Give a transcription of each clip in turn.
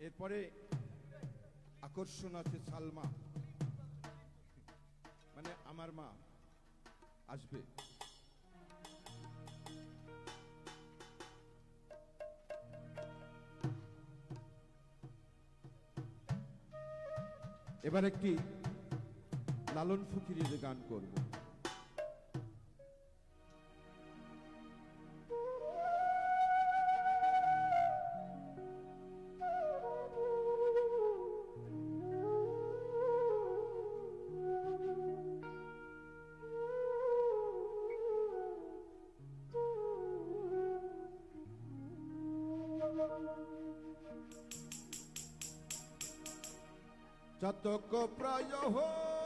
এরপরে আকর্ষণ আছে সালমা। মানে আমার মা আসবে। এবার একটি লালন ফকিরের গান করব। চাতক প্রায় হরিণীষি।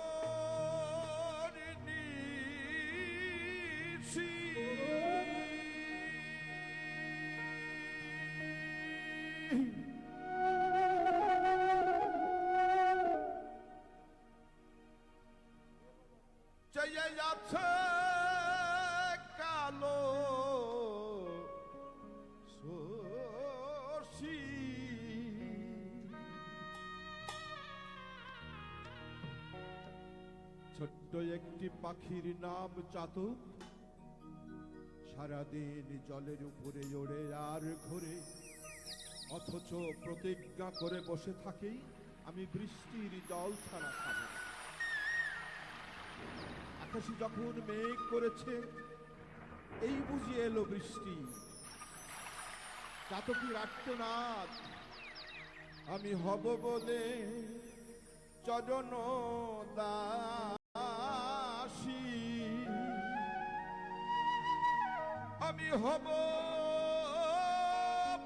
ছোট্ট একটি পাখির নাম চাতক সারাদিন জলের উপরে ওড়ে আর ঘোরে। অথচ প্রতিজ্ঞা করে বসে থাকে, আমি বৃষ্টির জল ছাড়া খাব। আকাশে যখন মেঘ করেছে, এই বুঝি এলো বৃষ্টি। চাতকির আর্তনাদ, আমি হব বলে চরণ দাসী হব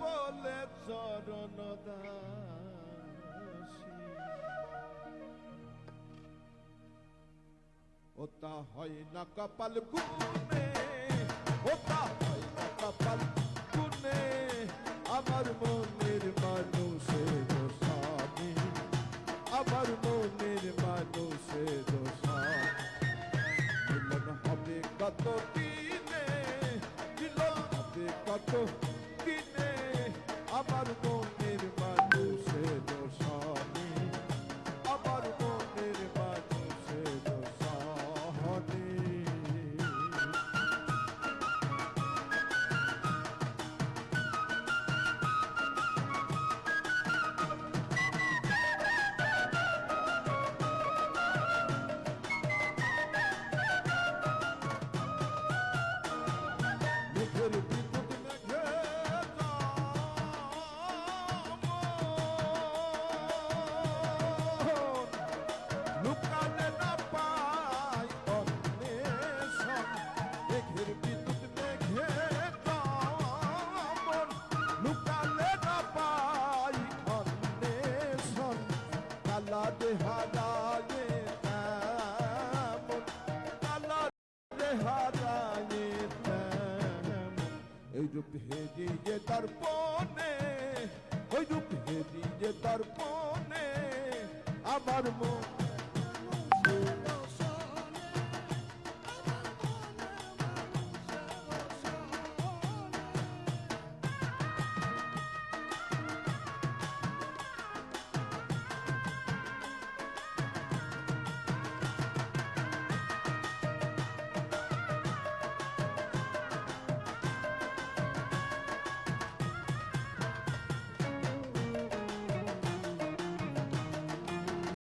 বলে চরণ ওটা হয় না কপাল গুনে কালা দেহারায়ে তেমন কালা দেহারায়ে তেমন রূপ হেরিয়ে তার পনে ওই রূপ হেরিয়ে তার পনে আমার মন